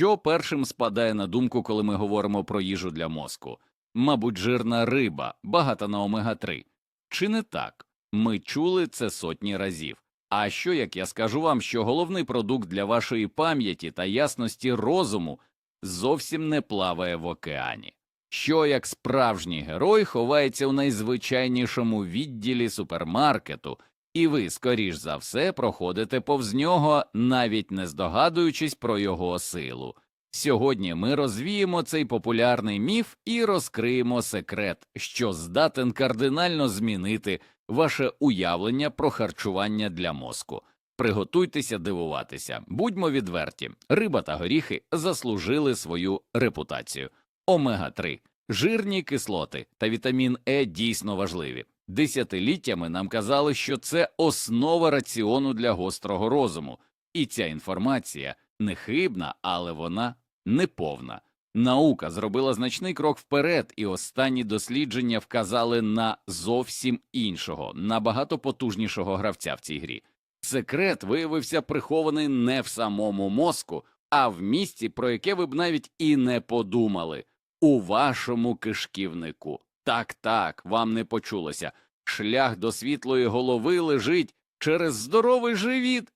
Що першим спадає на думку, коли ми говоримо про їжу для мозку? Мабуть, жирна риба, багата на омега 3 Чи не так? Ми чули це сотні разів. А що як я скажу вам, що головний продукт для вашої пам'яті та ясності розуму зовсім не плаває в океані? Що як справжній герой ховається у найзвичайнішому відділі супермаркету, і ви, скоріш за все, проходите повз нього, навіть не здогадуючись про його силу. Сьогодні ми розвіємо цей популярний міф і розкриємо секрет, що здатен кардинально змінити ваше уявлення про харчування для мозку. Приготуйтеся дивуватися, будьмо відверті, риба та горіхи заслужили свою репутацію. Омега 3 жирні кислоти та вітамін Е дійсно важливі. Десятиліттями нам казали, що це основа раціону для гострого розуму, і ця інформація не хибна, але вона неповна. Наука зробила значний крок вперед, і останні дослідження вказали на зовсім іншого, набагато потужнішого гравця в цій грі. Секрет виявився прихований не в самому мозку, а в місці, про яке ви б навіть і не подумали у вашому кишківнику. Так, так, вам не почулося. Шлях до світлої голови лежить через здоровий живіт.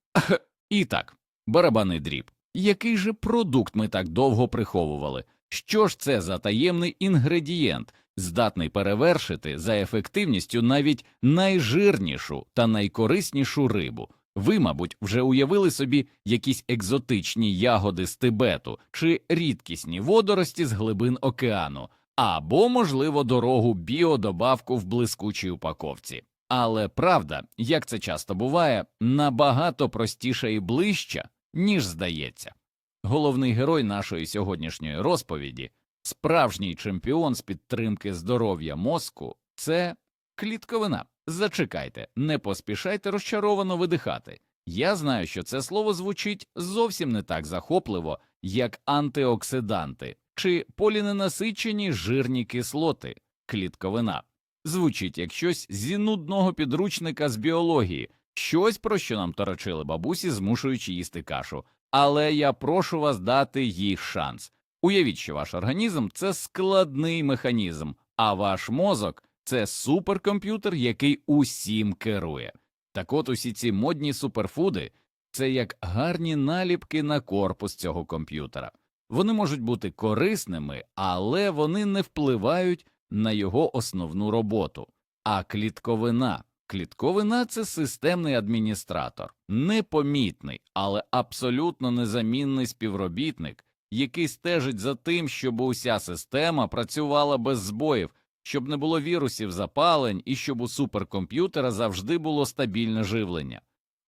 І так, барабанний дріб. Який же продукт ми так довго приховували? Що ж це за таємний інгредієнт, здатний перевершити за ефективністю навіть найжирнішу та найкориснішу рибу? Ви, мабуть, вже уявили собі якісь екзотичні ягоди з Тибету чи рідкісні водорості з глибин океану, або, можливо, дорогу біодобавку в блискучій упаковці. Але правда, як це часто буває, набагато простіша і ближча, ніж здається. Головний герой нашої сьогоднішньої розповіді, справжній чемпіон з підтримки здоров'я мозку, це клітковина. Зачекайте, не поспішайте розчаровано видихати. Я знаю, що це слово звучить зовсім не так захопливо, як антиоксиданти чи поліненасичені жирні кислоти, клітковина. Звучить як щось зі нудного підручника з біології, щось про що нам торочили бабусі, змушуючи їсти кашу. Але я прошу вас дати їй шанс. Уявіть, що ваш організм це складний механізм, а ваш мозок це суперкомп'ютер, який усім керує. Так от усі ці модні суперфуди це як гарні наліпки на корпус цього комп'ютера. Вони можуть бути корисними, але вони не впливають на його основну роботу. А клітковина клітковина це системний адміністратор, непомітний, але абсолютно незамінний співробітник, який стежить за тим, щоб уся система працювала без збоїв, щоб не було вірусів запалень і щоб у суперкомп'ютера завжди було стабільне живлення.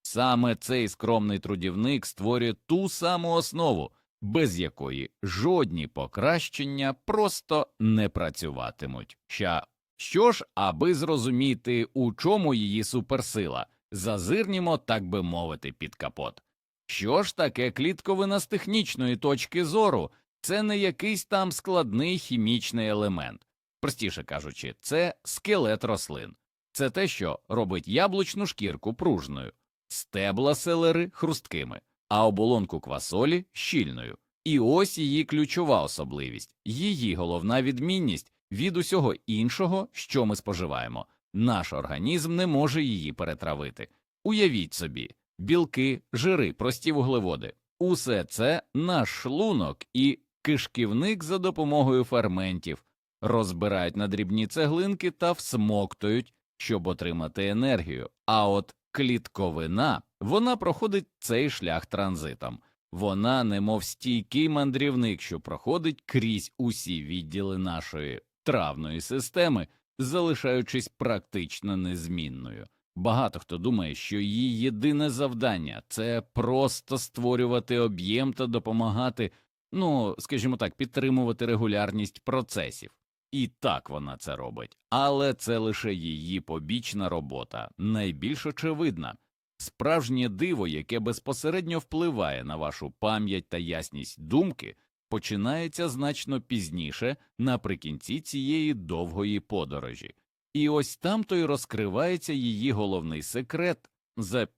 Саме цей скромний трудівник створює ту саму основу, без якої жодні покращення просто не працюватимуть. Ща що ж, аби зрозуміти, у чому її суперсила, зазирнімо, так би мовити, під капот. Що ж таке клітковина з технічної точки зору? Це не якийсь там складний хімічний елемент. Простіше кажучи, це скелет рослин. Це те, що робить яблучну шкірку пружною, стебла селери хрусткими, а оболонку квасолі щільною. І ось її ключова особливість, її головна відмінність від усього іншого, що ми споживаємо. Наш організм не може її перетравити. Уявіть собі, білки, жири, прості вуглеводи усе це наш шлунок і кишківник за допомогою ферментів розбирають на дрібні цеглинки та всмоктують, щоб отримати енергію. А от клітковина вона проходить цей шлях транзитом. Вона, немов стійкий мандрівник, що проходить крізь усі відділи нашої травної системи, залишаючись практично незмінною. Багато хто думає, що її єдине завдання це просто створювати об'єм та допомагати, ну скажімо так, підтримувати регулярність процесів. І так вона це робить, але це лише її побічна робота, найбільш очевидна. Справжнє диво, яке безпосередньо впливає на вашу пам'ять та ясність думки, починається значно пізніше, наприкінці цієї довгої подорожі. І ось там то й розкривається її головний секрет The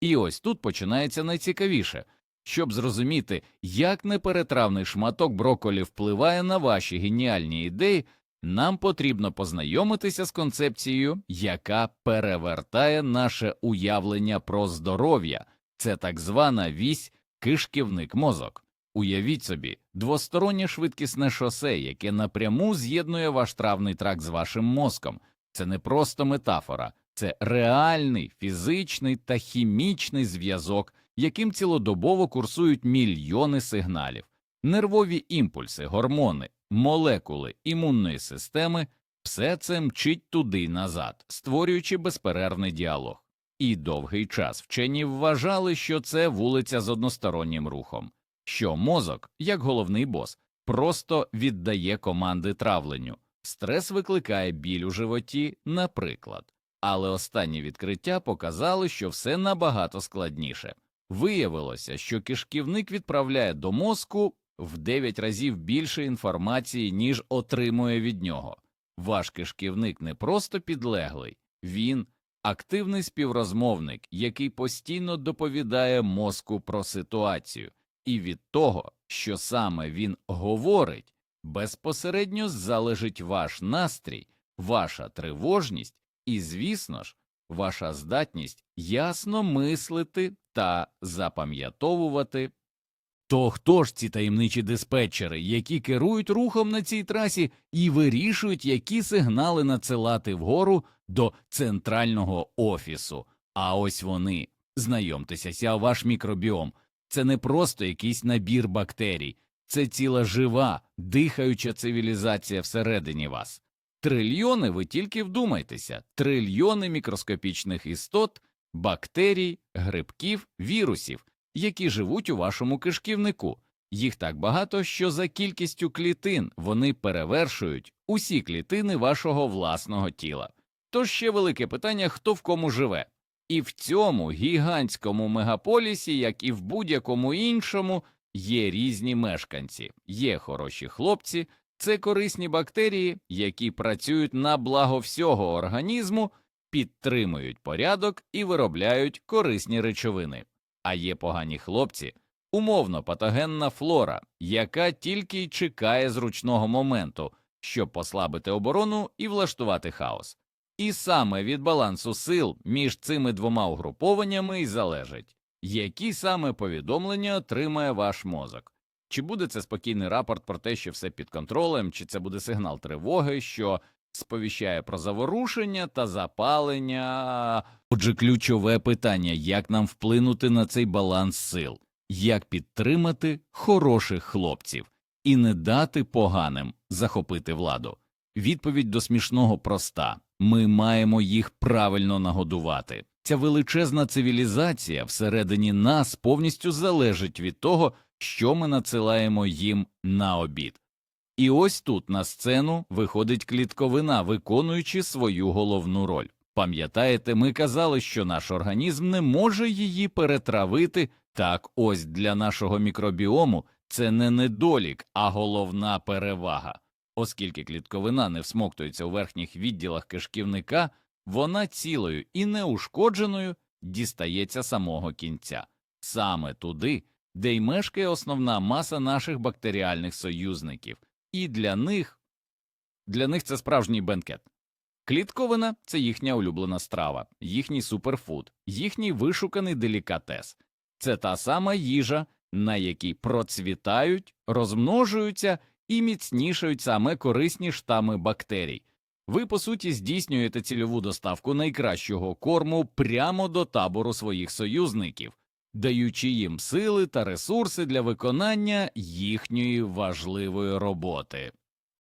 І ось тут починається найцікавіше. Щоб зрозуміти, як неперетравний шматок броколі впливає на ваші геніальні ідеї, нам потрібно познайомитися з концепцією, яка перевертає наше уявлення про здоров'я. Це так звана вісь кишківник мозок. Уявіть собі, двостороннє швидкісне шосе, яке напряму з'єднує ваш травний тракт з вашим мозком. Це не просто метафора, це реальний фізичний та хімічний зв'язок, яким цілодобово курсують мільйони сигналів, нервові імпульси, гормони, молекули імунної системи все це мчить туди й назад, створюючи безперервний діалог. І довгий час вчені вважали, що це вулиця з одностороннім рухом, що мозок, як головний бос, просто віддає команди травленню. Стрес викликає біль у животі, наприклад. Але останні відкриття показали, що все набагато складніше. Виявилося, що кишківник відправляє до мозку в 9 разів більше інформації, ніж отримує від нього. Ваш кишківник не просто підлеглий, він активний співрозмовник, який постійно доповідає мозку про ситуацію, і від того, що саме він говорить, безпосередньо залежить ваш настрій, ваша тривожність і, звісно ж, ваша здатність ясно мислити та запам'ятовувати. То хто ж ці таємничі диспетчери, які керують рухом на цій трасі і вирішують, які сигнали надсилати вгору до центрального офісу? А ось вони. Знайомтеся, ся ваш мікробіом. Це не просто якийсь набір бактерій, це ціла жива, дихаюча цивілізація всередині вас. Трильйони, ви тільки вдумайтеся, трильйони мікроскопічних істот, бактерій, грибків, вірусів, які живуть у вашому кишківнику. Їх так багато, що за кількістю клітин вони перевершують усі клітини вашого власного тіла. Тож ще велике питання, хто в кому живе. І в цьому гігантському мегаполісі, як і в будь-якому іншому, є різні мешканці, є хороші хлопці, це корисні бактерії, які працюють на благо всього організму, підтримують порядок і виробляють корисні речовини. А є погані хлопці, умовно патогенна флора, яка тільки й чекає зручного моменту, щоб послабити оборону і влаштувати хаос. І саме від балансу сил між цими двома угрупованнями й залежить, які саме повідомлення отримає ваш мозок. Чи буде це спокійний рапорт про те, що все під контролем, чи це буде сигнал тривоги, що сповіщає про заворушення та запалення. Отже, ключове питання як нам вплинути на цей баланс сил, як підтримати хороших хлопців і не дати поганим захопити владу. Відповідь до смішного проста ми маємо їх правильно нагодувати. Ця величезна цивілізація всередині нас повністю залежить від того, що ми надсилаємо їм на обід. І ось тут на сцену виходить клітковина, виконуючи свою головну роль. Пам'ятаєте, ми казали, що наш організм не може її перетравити, так ось для нашого мікробіому це не недолік, а головна перевага. Оскільки клітковина не всмоктується у верхніх відділах кишківника, вона цілою і неушкодженою дістається самого кінця, саме туди, де й мешкає основна маса наших бактеріальних союзників, і для них для них це справжній бенкет. Клітковина це їхня улюблена страва, їхній суперфуд, їхній вишуканий делікатес. Це та сама їжа, на якій процвітають, розмножуються і міцнішають саме корисні штами бактерій. Ви, по суті, здійснюєте цільову доставку найкращого корму прямо до табору своїх союзників, даючи їм сили та ресурси для виконання їхньої важливої роботи.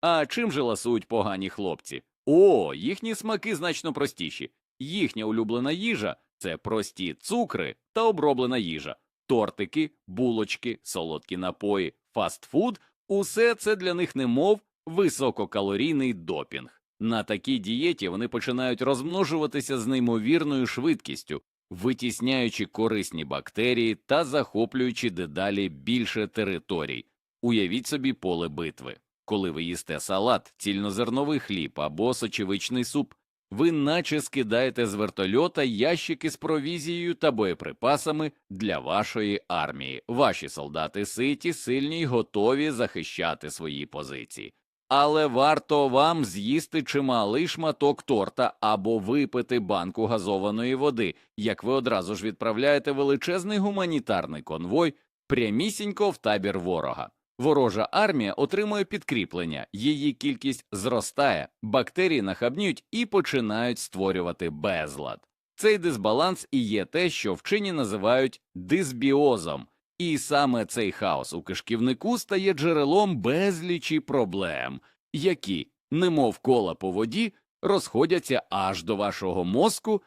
А чим же ласують погані хлопці? О, їхні смаки значно простіші. Їхня улюблена їжа це прості цукри та оброблена їжа, тортики, булочки, солодкі напої, фастфуд усе це для них немов висококалорійний допінг. На такій дієті вони починають розмножуватися з неймовірною швидкістю, витісняючи корисні бактерії та захоплюючи дедалі більше територій. Уявіть собі поле битви. Коли ви їсте салат, цільнозерновий хліб або сочевичний суп, Ви наче скидаєте з вертольота ящики з провізією та боєприпасами для вашої армії. Ваші солдати ситі, сильні й готові захищати свої позиції. Але варто вам з'їсти чималий шматок торта або випити банку газованої води, як ви одразу ж відправляєте величезний гуманітарний конвой прямісінько в табір ворога. Ворожа армія отримує підкріплення, її кількість зростає, бактерії нахабнюють і починають створювати безлад. Цей дисбаланс і є те, що вчені називають дисбіозом, і саме цей хаос у кишківнику стає джерелом безлічі проблем, які, немов кола по воді, розходяться аж до вашого мозку.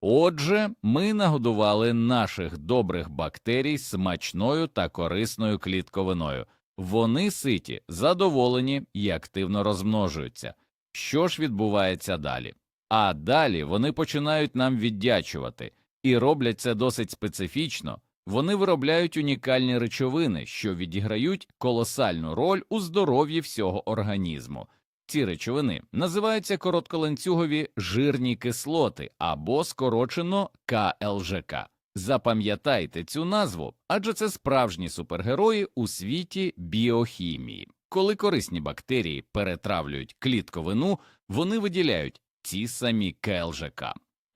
Отже, ми нагодували наших добрих бактерій смачною та корисною клітковиною. Вони ситі, задоволені і активно розмножуються. Що ж відбувається далі? А далі вони починають нам віддячувати і роблять це досить специфічно. Вони виробляють унікальні речовини, що відіграють колосальну роль у здоров'ї всього організму. Ці речовини називаються коротколанцюгові жирні кислоти або скорочено КЛЖК. Запам'ятайте цю назву, адже це справжні супергерої у світі біохімії. Коли корисні бактерії перетравлюють клітковину, вони виділяють ці самі КЛЖК.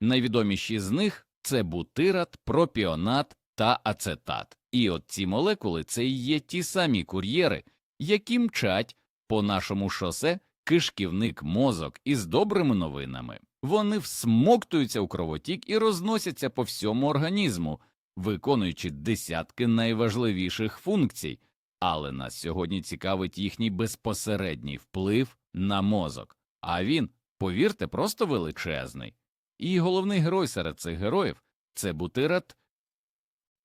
Найвідоміші з них це бутират, пропіонат та ацетат. І от ці молекули це і є ті самі кур'єри, які мчать по нашому шосе кишківник мозок із добрими новинами. Вони всмоктуються у кровотік і розносяться по всьому організму, виконуючи десятки найважливіших функцій, але нас сьогодні цікавить їхній безпосередній вплив на мозок. А він, повірте, просто величезний. І головний герой серед цих героїв це бутират.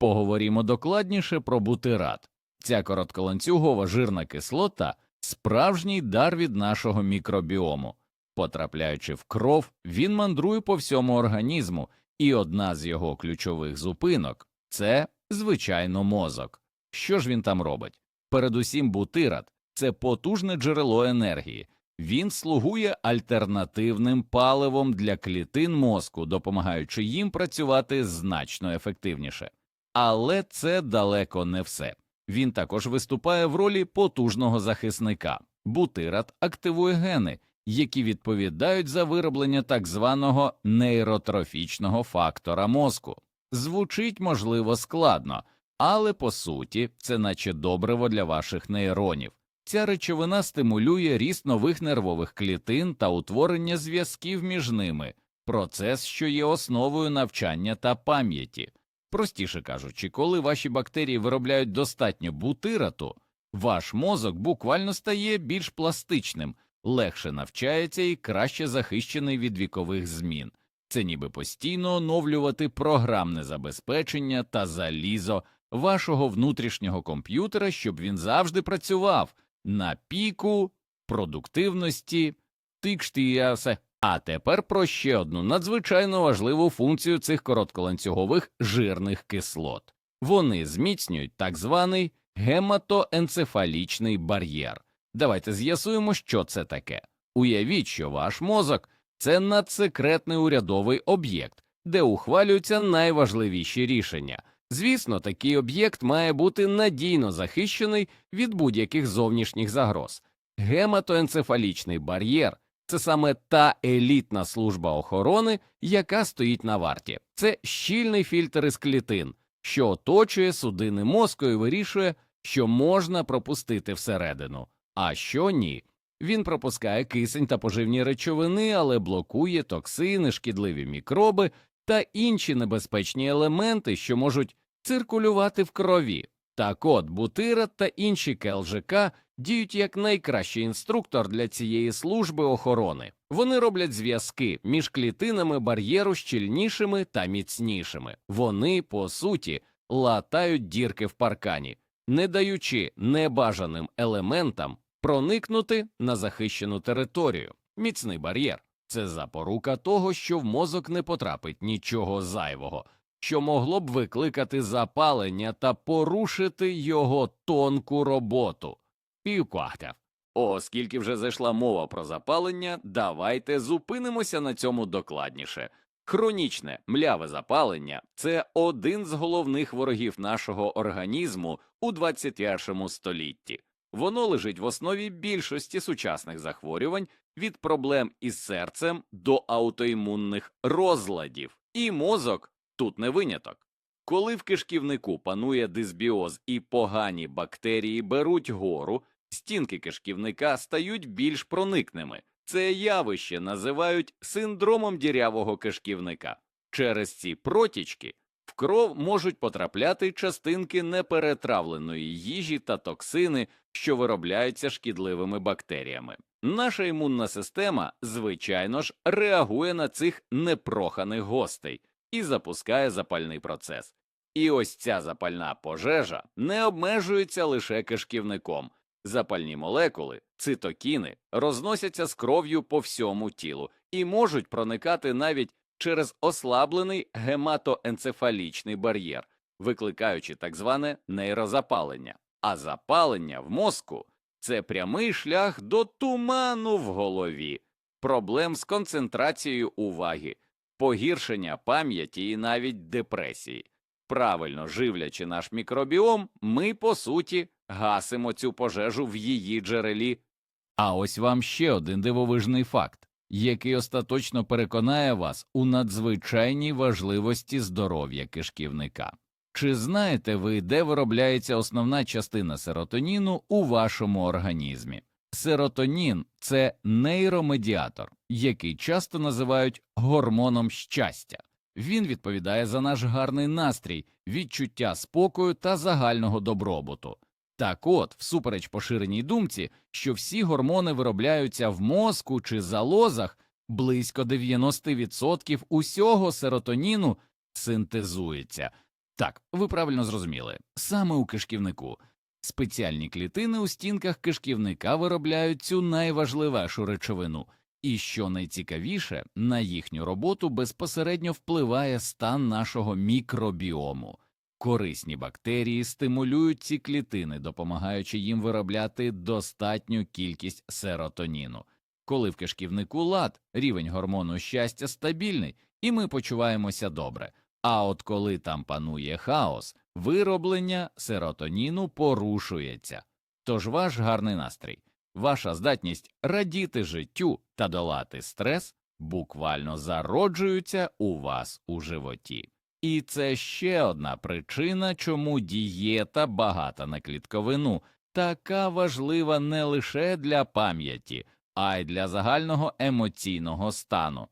Поговоримо докладніше про бутират. Ця коротколанцюгова жирна кислота справжній дар від нашого мікробіому. Потрапляючи в кров, він мандрує по всьому організму, і одна з його ключових зупинок це, звичайно, мозок. Що ж він там робить? Передусім, бутират це потужне джерело енергії. Він слугує альтернативним паливом для клітин мозку, допомагаючи їм працювати значно ефективніше. Але це далеко не все. Він також виступає в ролі потужного захисника. Бутират активує гени, які відповідають за вироблення так званого нейротрофічного фактора мозку. Звучить, можливо, складно, але по суті це наче добриво для ваших нейронів. Ця речовина стимулює ріст нових нервових клітин та утворення зв'язків між ними, процес, що є основою навчання та пам'яті. Простіше кажучи, коли ваші бактерії виробляють достатньо бутирату, ваш мозок буквально стає більш пластичним, легше навчається і краще захищений від вікових змін. Це ніби постійно оновлювати програмне забезпечення та залізо вашого внутрішнього комп'ютера, щоб він завжди працював на піку продуктивності, тикштіясе. А тепер про ще одну надзвичайно важливу функцію цих коротколанцюгових жирних кислот. Вони зміцнюють так званий гематоенцефалічний бар'єр. Давайте з'ясуємо, що це таке. Уявіть, що ваш мозок це надсекретний урядовий об'єкт, де ухвалюються найважливіші рішення. Звісно, такий об'єкт має бути надійно захищений від будь-яких зовнішніх загроз. Гематоенцефалічний бар'єр це саме та елітна служба охорони, яка стоїть на варті. Це щільний фільтр із клітин, що оточує судини мозку і вирішує, що можна пропустити всередину, а що ні. Він пропускає кисень та поживні речовини, але блокує токсини, шкідливі мікроби та інші небезпечні елементи, що можуть циркулювати в крові. Так от бутират та інші КЛЖК діють як найкращий інструктор для цієї служби охорони. Вони роблять зв'язки між клітинами бар'єру щільнішими та міцнішими. Вони, по суті, латають дірки в паркані, не даючи небажаним елементам проникнути на захищену територію. Міцний бар'єр це запорука того, що в мозок не потрапить нічого зайвого, що могло б викликати запалення та порушити його тонку роботу. Півквахтя. Оскільки вже зайшла мова про запалення, давайте зупинимося на цьому докладніше. Хронічне мляве запалення це один з головних ворогів нашого організму у 21 столітті. Воно лежить в основі більшості сучасних захворювань від проблем із серцем до аутоімунних розладів, і мозок тут не виняток. Коли в кишківнику панує дисбіоз і погані бактерії беруть гору, стінки кишківника стають більш проникними. Це явище називають синдромом дірявого кишківника. Через ці протічки в кров можуть потрапляти частинки неперетравленої їжі та токсини, що виробляються шкідливими бактеріями. Наша імунна система, звичайно ж, реагує на цих непроханих гостей і запускає запальний процес. І ось ця запальна пожежа не обмежується лише кишківником. Запальні молекули, цитокіни, розносяться з кров'ю по всьому тілу і можуть проникати навіть через ослаблений гематоенцефалічний бар'єр, викликаючи так зване нейрозапалення. А запалення в мозку це прямий шлях до туману в голові, проблем з концентрацією уваги, погіршення пам'яті і навіть депресії. Правильно живлячи наш мікробіом, ми, по суті, гасимо цю пожежу в її джерелі. А ось вам ще один дивовижний факт, який остаточно переконає вас у надзвичайній важливості здоров'я кишківника. Чи знаєте ви, де виробляється основна частина серотоніну у вашому організмі? Серотонін це нейромедіатор, який часто називають гормоном щастя. Він відповідає за наш гарний настрій, відчуття спокою та загального добробуту. Так от, всупереч поширеній думці, що всі гормони виробляються в мозку чи залозах, близько 90% усього серотоніну синтезується. Так, ви правильно зрозуміли, саме у кишківнику. Спеціальні клітини у стінках кишківника виробляють цю найважливішу речовину, і що найцікавіше, на їхню роботу безпосередньо впливає стан нашого мікробіому. Корисні бактерії стимулюють ці клітини, допомагаючи їм виробляти достатню кількість серотоніну. Коли в кишківнику лад, рівень гормону щастя стабільний, і ми почуваємося добре. А от коли там панує хаос, вироблення серотоніну порушується. Тож ваш гарний настрій, ваша здатність радіти життю та долати стрес буквально зароджуються у вас у животі. І це ще одна причина, чому дієта багата на клітковину така важлива не лише для пам'яті, а й для загального емоційного стану.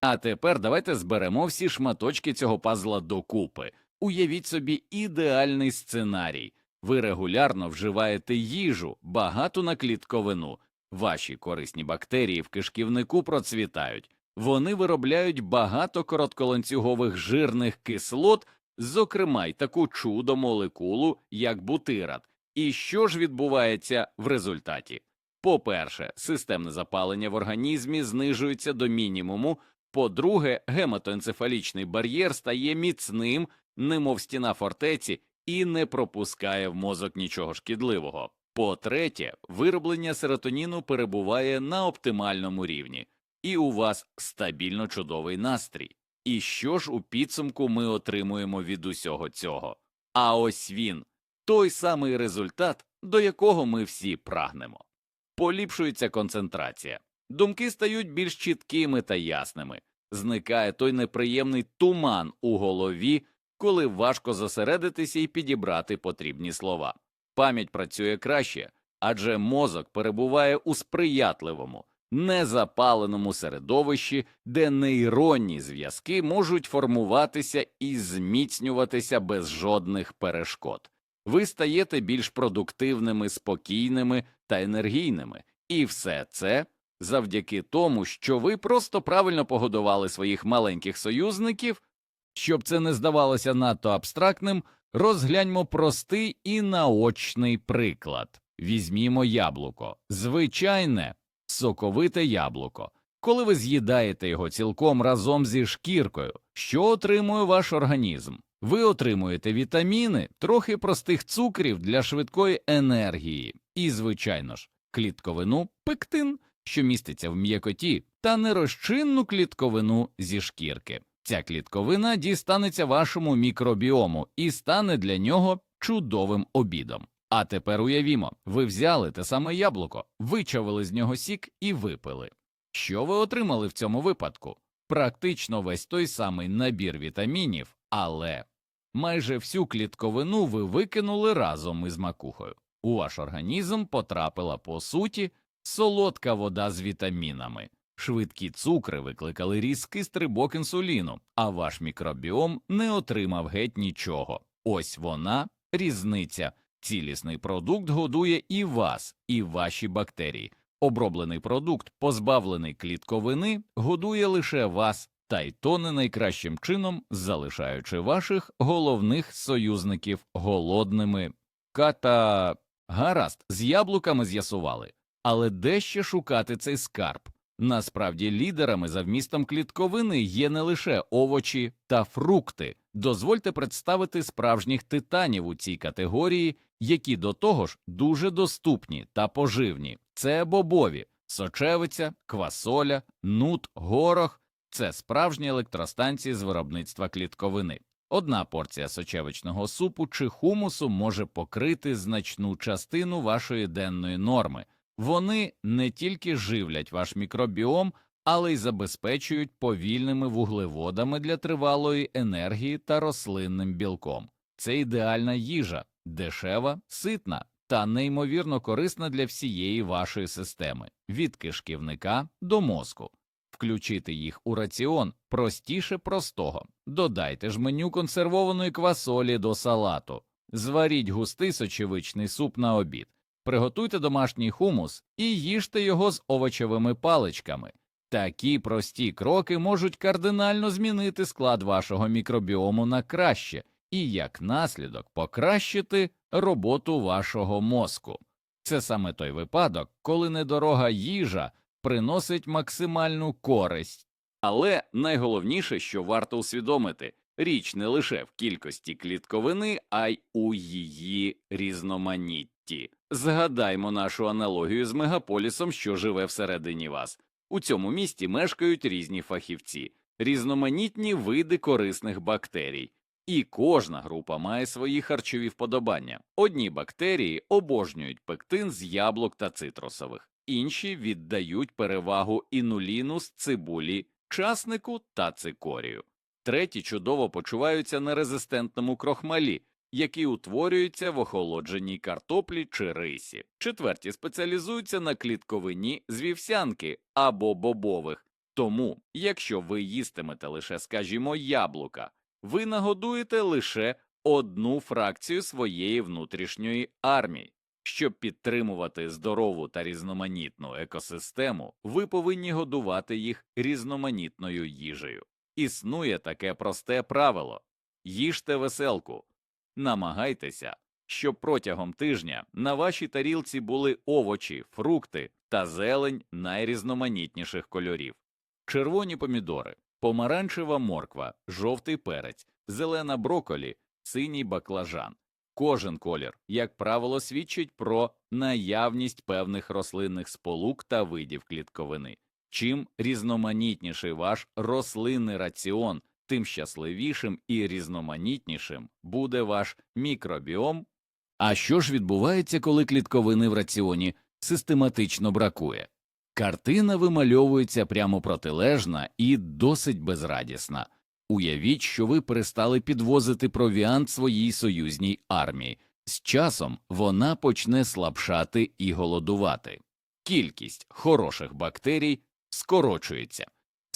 А тепер давайте зберемо всі шматочки цього пазла докупи. Уявіть собі ідеальний сценарій. Ви регулярно вживаєте їжу, багату на клітковину. Ваші корисні бактерії в кишківнику процвітають. Вони виробляють багато коротколанцюгових жирних кислот, зокрема й таку чудо молекулу, як бутират. І що ж відбувається в результаті? По-перше, системне запалення в організмі знижується до мінімуму. По-друге, гематоенцефалічний бар'єр стає міцним, немов стіна фортеці, і не пропускає в мозок нічого шкідливого. По-третє, вироблення серотоніну перебуває на оптимальному рівні, і у вас стабільно чудовий настрій. І що ж у підсумку ми отримуємо від усього цього? А ось він той самий результат, до якого ми всі прагнемо. Поліпшується концентрація, думки стають більш чіткими та ясними, зникає той неприємний туман у голові, коли важко зосередитися і підібрати потрібні слова. Пам'ять працює краще, адже мозок перебуває у сприятливому, незапаленому середовищі, де нейронні зв'язки можуть формуватися і зміцнюватися без жодних перешкод. Ви стаєте більш продуктивними, спокійними та енергійними, і все це завдяки тому, що ви просто правильно погодували своїх маленьких союзників. Щоб це не здавалося надто абстрактним, розгляньмо простий і наочний приклад. Візьмімо яблуко, звичайне соковите яблуко. Коли ви з'їдаєте його цілком разом зі шкіркою, що отримує ваш організм? Ви отримуєте вітаміни, трохи простих цукрів для швидкої енергії і, звичайно ж, клітковину пектин, що міститься в м'якоті, та нерозчинну клітковину зі шкірки. Ця клітковина дістанеться вашому мікробіому і стане для нього чудовим обідом. А тепер уявімо, ви взяли те саме яблуко, вичавили з нього сік і випили. Що ви отримали в цьому випадку? Практично весь той самий набір вітамінів, але майже всю клітковину ви викинули разом із макухою. У ваш організм потрапила по суті солодка вода з вітамінами. Швидкі цукри викликали різкий стрибок інсуліну, а ваш мікробіом не отримав геть нічого. Ось вона різниця. Цілісний продукт годує і вас, і ваші бактерії. Оброблений продукт, позбавлений клітковини, годує лише вас, та й то не найкращим чином, залишаючи ваших головних союзників голодними. Ката гаразд, з яблуками з'ясували, але де ще шукати цей скарб? Насправді лідерами за вмістом клітковини є не лише овочі та фрукти. Дозвольте представити справжніх титанів у цій категорії, які до того ж дуже доступні та поживні. Це бобові, сочевиця, квасоля, нут, горох це справжні електростанції з виробництва клітковини. Одна порція сочевичного супу чи хумусу може покрити значну частину вашої денної норми. Вони не тільки живлять ваш мікробіом, але й забезпечують повільними вуглеводами для тривалої енергії та рослинним білком. Це ідеальна їжа, дешева, ситна та неймовірно корисна для всієї вашої системи від кишківника до мозку. Включити їх у раціон простіше простого. Додайте ж меню консервованої квасолі до салату, зваріть густий сочевичний суп на обід, приготуйте домашній хумус і їжте його з овочевими паличками. Такі прості кроки можуть кардинально змінити склад вашого мікробіому на краще і, як наслідок, покращити роботу вашого мозку. Це саме той випадок, коли недорога їжа приносить максимальну користь. Але найголовніше, що варто усвідомити, річ не лише в кількості клітковини, а й у її різноманітті. Згадаймо нашу аналогію з мегаполісом, що живе всередині вас. У цьому місті мешкають різні фахівці, різноманітні види корисних бактерій, і кожна група має свої харчові вподобання. Одні бактерії обожнюють пектин з яблук та цитрусових, інші віддають перевагу інуліну з цибулі, часнику та цикорію. Треті чудово почуваються на резистентному крохмалі, які утворюються в охолодженій картоплі чи рисі. Четверті спеціалізуються на клітковині з вівсянки або бобових. Тому, якщо ви їстимете лише, скажімо, яблука, ви нагодуєте лише одну фракцію своєї внутрішньої армії. Щоб підтримувати здорову та різноманітну екосистему, ви повинні годувати їх різноманітною їжею. Існує таке просте правило їжте веселку, намагайтеся, щоб протягом тижня на вашій тарілці були овочі, фрукти та зелень найрізноманітніших кольорів, червоні помідори, помаранчева морква, жовтий перець, зелена броколі, синій баклажан. Кожен колір, як правило, свідчить про наявність певних рослинних сполук та видів клітковини. Чим різноманітніший ваш рослинний раціон, тим щасливішим і різноманітнішим буде ваш мікробіом. А що ж відбувається, коли клітковини в раціоні систематично бракує? Картина вимальовується прямо протилежна і досить безрадісна. Уявіть, що ви перестали підвозити провіант своїй союзній армії. З часом вона почне слабшати і голодувати. Кількість хороших бактерій скорочується.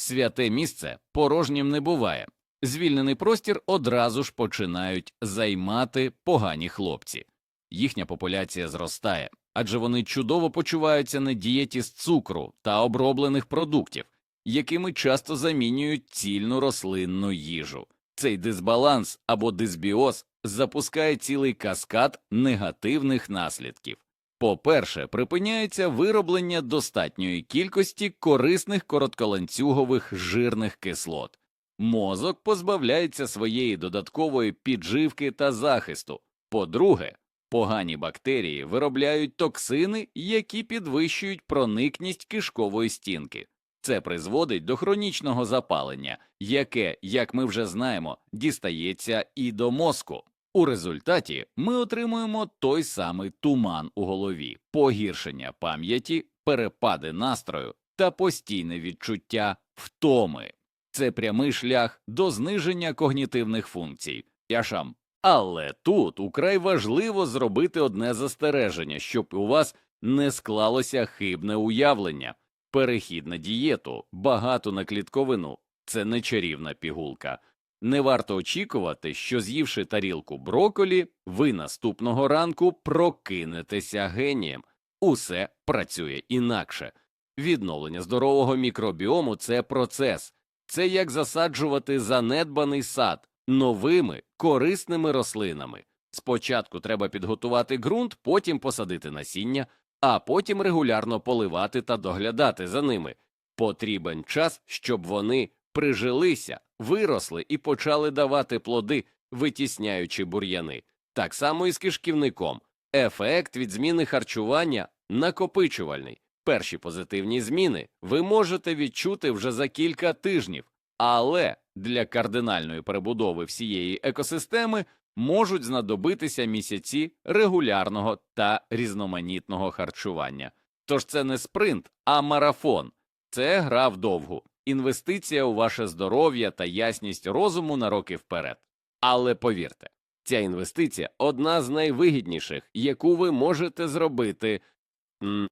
Святе місце порожнім не буває. Звільнений простір одразу ж починають займати погані хлопці. Їхня популяція зростає, адже вони чудово почуваються на дієті з цукру та оброблених продуктів, якими часто замінюють цільну рослинну їжу. Цей дисбаланс або дисбіоз запускає цілий каскад негативних наслідків. По-перше, припиняється вироблення достатньої кількості корисних коротколанцюгових жирних кислот. Мозок позбавляється своєї додаткової підживки та захисту. По-друге, Погані бактерії виробляють токсини, які підвищують проникність кишкової стінки. Це призводить до хронічного запалення, яке, як ми вже знаємо, дістається і до мозку. У результаті ми отримуємо той самий туман у голові, погіршення пам'яті, перепади настрою та постійне відчуття втоми. Це прямий шлях до зниження когнітивних функцій. Яшам. Але тут украй важливо зробити одне застереження, щоб у вас не склалося хибне уявлення. Перехід на дієту, багато на клітковину це не чарівна пігулка. Не варто очікувати, що з'ївши тарілку броколі, ви наступного ранку прокинетеся генієм. Усе працює інакше. Відновлення здорового мікробіому це процес, це як засаджувати занедбаний сад новими корисними рослинами. Спочатку треба підготувати ґрунт, потім посадити насіння, а потім регулярно поливати та доглядати за ними. Потрібен час, щоб вони прижилися, виросли і почали давати плоди, витісняючи бур'яни. Так само і з кишківником. Ефект від зміни харчування накопичувальний. Перші позитивні зміни ви можете відчути вже за кілька тижнів, але для кардинальної перебудови всієї екосистеми можуть знадобитися місяці регулярного та різноманітного харчування. Тож це не спринт, а марафон. Це гра вдовгу, інвестиція у ваше здоров'я та ясність розуму на роки вперед. Але повірте, ця інвестиція одна з найвигідніших, яку ви можете зробити.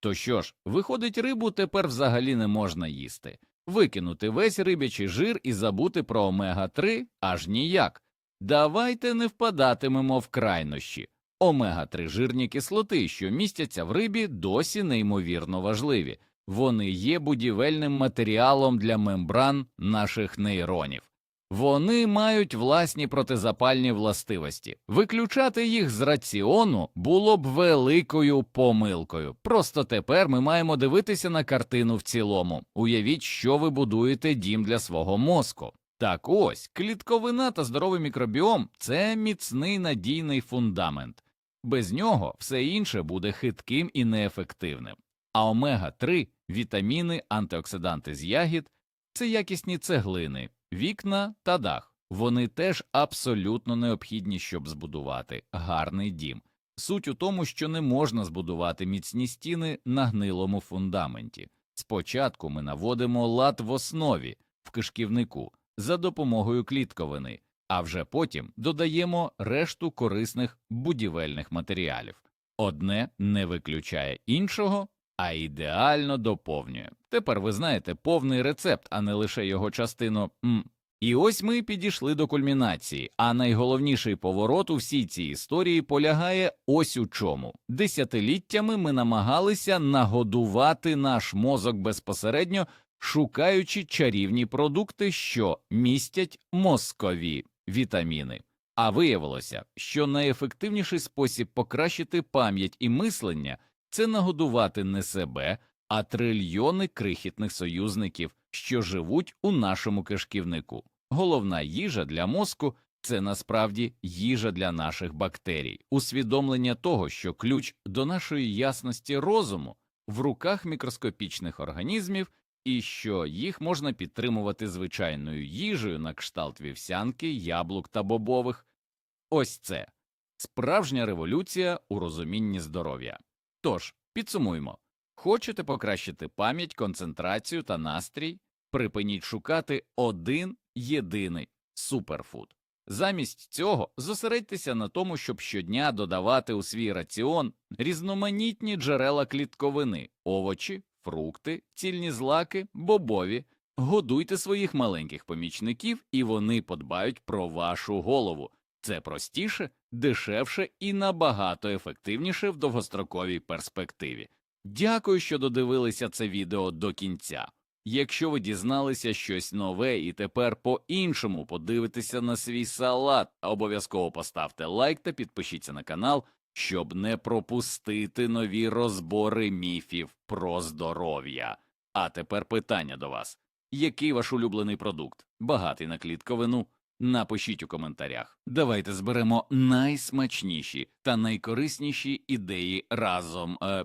То що ж, виходить, рибу тепер взагалі не можна їсти. Викинути весь рибячий жир і забути про омега 3 аж ніяк. Давайте не впадатимемо в крайнощі. Омега 3 жирні кислоти, що містяться в рибі, досі неймовірно важливі. Вони є будівельним матеріалом для мембран наших нейронів. Вони мають власні протизапальні властивості. Виключати їх з раціону було б великою помилкою. Просто тепер ми маємо дивитися на картину в цілому. Уявіть, що ви будуєте дім для свого мозку. Так ось, клітковина та здоровий мікробіом це міцний надійний фундамент. Без нього все інше буде хитким і неефективним. А омега 3 вітаміни, антиоксиданти з ягід це якісні цеглини, вікна та дах. Вони теж абсолютно необхідні, щоб збудувати гарний дім. Суть у тому, що не можна збудувати міцні стіни на гнилому фундаменті. Спочатку ми наводимо лад в основі, в кишківнику, за допомогою клітковини, а вже потім додаємо решту корисних будівельних матеріалів. Одне не виключає іншого, а ідеально доповнює. Тепер ви знаєте повний рецепт, а не лише його частину. М. І ось ми підійшли до кульмінації, а найголовніший поворот у всій цій історії полягає ось у чому. Десятиліттями ми намагалися нагодувати наш мозок безпосередньо, шукаючи чарівні продукти, що містять мозкові вітаміни. А виявилося, що найефективніший спосіб покращити пам'ять і мислення це нагодувати не себе, а трильйони крихітних союзників, що живуть у нашому кишківнику. Головна їжа для мозку це насправді їжа для наших бактерій, усвідомлення того, що ключ до нашої ясності розуму в руках мікроскопічних організмів, і що їх можна підтримувати звичайною їжею на кшталт вівсянки, яблук та бобових. Ось це справжня революція у розумінні здоров'я. Тож, підсумуємо хочете покращити пам'ять, концентрацію та настрій, припиніть шукати один єдиний суперфуд. Замість цього зосередьтеся на тому, щоб щодня додавати у свій раціон різноманітні джерела клітковини, овочі, фрукти, цільні злаки, бобові. Годуйте своїх маленьких помічників, і вони подбають про вашу голову. Це простіше, дешевше і набагато ефективніше в довгостроковій перспективі. Дякую, що додивилися це відео до кінця. Якщо ви дізналися щось нове і тепер по-іншому подивитеся на свій салат, обов'язково поставте лайк та підпишіться на канал, щоб не пропустити нові розбори міфів про здоров'я. А тепер питання до вас: який ваш улюблений продукт? Багатий на клітковину, Напишіть у коментарях. Давайте зберемо найсмачніші та найкорисніші ідеї разом. Е,